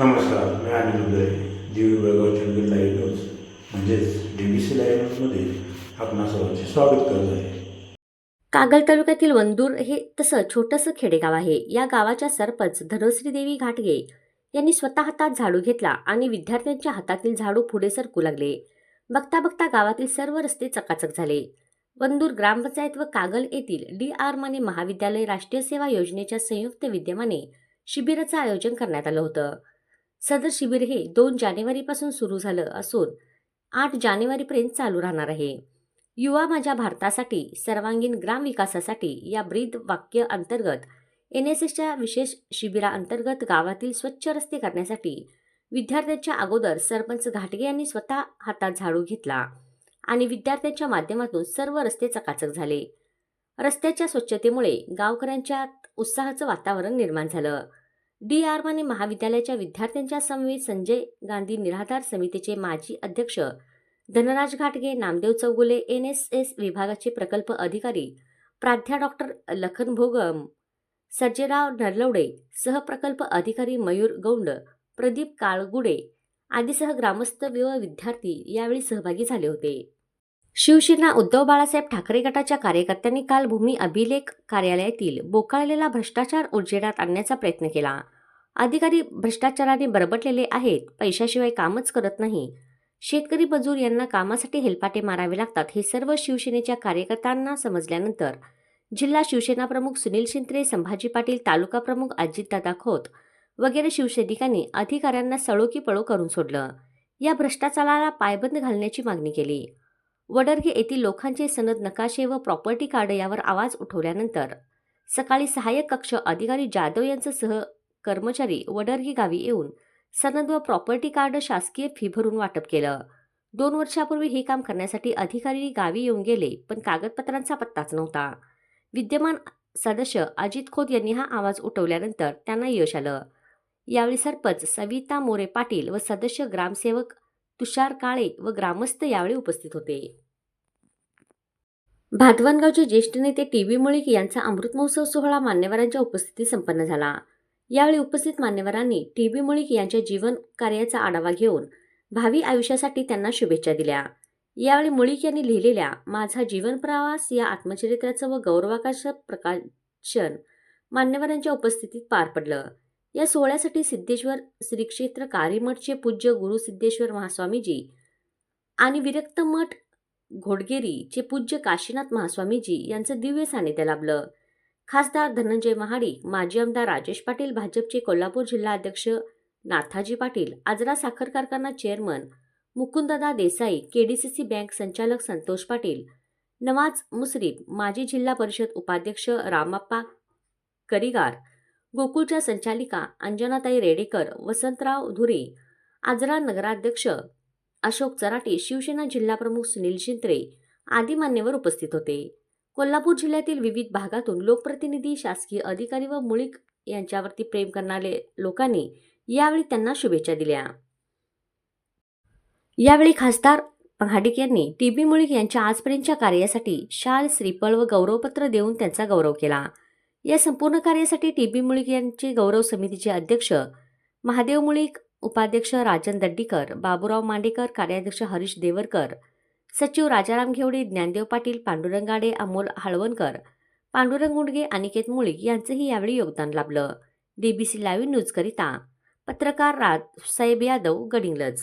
नमस्कार मी अनिल उदय दिवी बेळगाव चंदीर लाईव्ह न्यूज म्हणजेच डीबीसी लाईव्ह न्यूजमध्ये सर्वांचे स्वागत करत आहे. कागल तालुक्यातील वंदूर हे तसं छोटंसं खेडेगाव आहे. या गावाच्या सरपंच धनश्री देवी घाटगे यांनी स्वतः हातात झाडू घेतला आणि विद्यार्थ्यांच्या हातातील झाडू पुढे सरकू लागले. बघता बघता गावातील सर्व रस्ते चकाचक झाले. वंदूर ग्रामपंचायत व कागल येथील डी आर माने महाविद्यालय राष्ट्रीय सेवा योजनेच्या संयुक्त विद्यमाने शिबिराचं आयोजन करण्यात आलं होतं. सदर शिबिर हे दोन जानेवारीपासून सुरू झालं असून आठ जानेवारीपर्यंत चालू राहणार आहे. युवा माझ्या भारतासाठी सर्वांगीण ग्राम विकासासाठी या ब्रीद वाक्य अंतर्गत एन एस एसच्या विशेष शिबिराअंतर्गत गावातील स्वच्छ रस्ते करण्यासाठी विद्यार्थ्यांच्या अगोदर सरपंच घाटगे यांनी स्वतः हातात झाडू घेतला आणि विद्यार्थ्यांच्या माध्यमातून सर्व रस्ते चकाचक झाले. रस्त्याच्या स्वच्छतेमुळे गावकऱ्यांच्या उत्साहाचं वातावरण निर्माण झालं. डी आर माने महाविद्यालयाच्या विद्यार्थ्यांच्या समवेत संजय गांधी निराधार समितीचे माजी अध्यक्ष धनराज घाटगे Namdev Chougule N S S विभागाचे प्रकल्प अधिकारी प्राध्या डॉक्टर लखन भोगम सर्जेराव नरलवडे सहप्रकल्प अधिकारी मयूर गौंड प्रदीप काळगुडे आदीसह ग्रामस्थ व विद्यार्थी यावेळी सहभागी झाले होते. शिवसेना उद्धव बाळासाहेब ठाकरे गटाच्या कार्यकर्त्यांनी काल भूमी अभिलेख कार्यालयातील बोकाळलेला भ्रष्टाचार उजेडात आणण्याचा प्रयत्न केला. अधिकारी भ्रष्टाचाराने बरबटलेले आहेत पैशाशिवाय कामच करत नाही. शेतकरी मजूर यांना कामासाठी हेलपाटे मारावे लागतात हे सर्व शिवसेनेच्या कार्यकर्त्यांना समजल्यानंतर जिल्हा शिवसेना प्रमुख सुनील शिंत्रे संभाजी पाटील तालुका प्रमुख अजितदादा खोत वगैरे शिवसैनिकांनी अधिकाऱ्यांना सळोकी पळो करून सोडलं. या भ्रष्टाचाराला पायबंद घालण्याची मागणी केली. वडरगे येथील लोकांचे सनद नकाशे व प्रॉपर्टी कार्ड यावर आवाज उठवल्यानंतर सकाळी सहाय्यक कक्ष अधिकारी जाधव यांचं सह कर्मचारी वडरगे गावी येऊन सनद व प्रॉपर्टी कार्ड शासकीय फी भरून वाटप केलं. दोन वर्षापूर्वी हे काम करण्यासाठी अधिकारी गावी येऊन गेले पण कागदपत्रांचा पत्ताच नव्हता. विद्यमान सदस्य अजित खोत यांनी हा आवाज उठवल्यानंतर त्यांना यश आलं. यावेळी सरपंच सविता मोरे पाटील व सदस्य ग्रामसेवक तुषार काळे व ग्रामस्थ यावेळी उपस्थित होते. भातवनगावचे ज्येष्ठ नेते टी व्ही मुळीक यांचा अमृत महोत्सव सोहळा मान्यवरांच्या उपस्थितीत संपन्न झाला. यावेळी उपस्थित मान्यवरांनी टी बी मुळीक यांच्या जीवन कार्याचा आढावा घेऊन भावी आयुष्यासाठी त्यांना शुभेच्छा दिल्या. यावेळी मुळीक यांनी लिहिलेल्या माझा जीवन प्रवास या आत्मचरित्राचं व गौरवाकाश प्रकाशन मान्यवरांच्या उपस्थितीत पार पडलं. या सोहळ्यासाठी सिद्धेश्वर श्रीक्षेत्र कारीमठचे पूज्य गुरु सिद्धेश्वर महास्वामीजी आणि विरक्त मठ घोडगेरीचे पूज्य काशीनाथ महास्वामीजी यांचं दिव्य सानिध्य लाभलं. खासदार धनंजय महाडिक माजी आमदार राजेश पाटील भाजपचे कोल्हापूर जिल्हा अध्यक्ष नाथाजी पाटील आजरा साखर कारखाना chairman Mukunddada Desai KDCC bank संचालक संतोष पाटील नवाज मुसरीफ माजी जिल्हा परिषद उपाध्यक्ष रामाप्पा करिगार गोकुळच्या संचालिका अंजनाताई रेडेकर वसंतराव धुरे आजरा नगराध्यक्ष अशोक चराटे शिवसेना जिल्हाप्रमुख सुनील शिंत्रे आदी मान्यवर उपस्थित होते. कोल्हापूर जिल्ह्यातील विविध भागातून लोकप्रतिनिधी शासकीय अधिकारी व मुळीक यांच्यावरती प्रेम करणारे लोकांनी यावेळी त्यांना शुभेच्छा दिल्या. यावेळी खासदार महाडिक यांनी टी बी मुळीक यांच्या आजपर्यंतच्या कार्यासाठी शाल श्रीफळ व गौरवपत्र देऊन त्यांचा गौरव केला. या संपूर्ण कार्यासाठी टी बी मुळीक यांचे गौरव समितीचे अध्यक्ष महादेव मुळीक उपाध्यक्ष राजन दड्डीकर बाबूराव मांडेकर कार्याध्यक्ष हरीश देवरकर सचिव राजाराम घेवडे ज्ञानदेव पाटील पांडुरंगाडे अमोल हळवणकर पांडुरंग गुंडगे अनिकेत मुळीक यांचंही यावेळी योगदान लाभलं. डीबीसी लाईव्ह न्यूजकरिता पत्रकार राजसाहेब यादव गडिंगलज.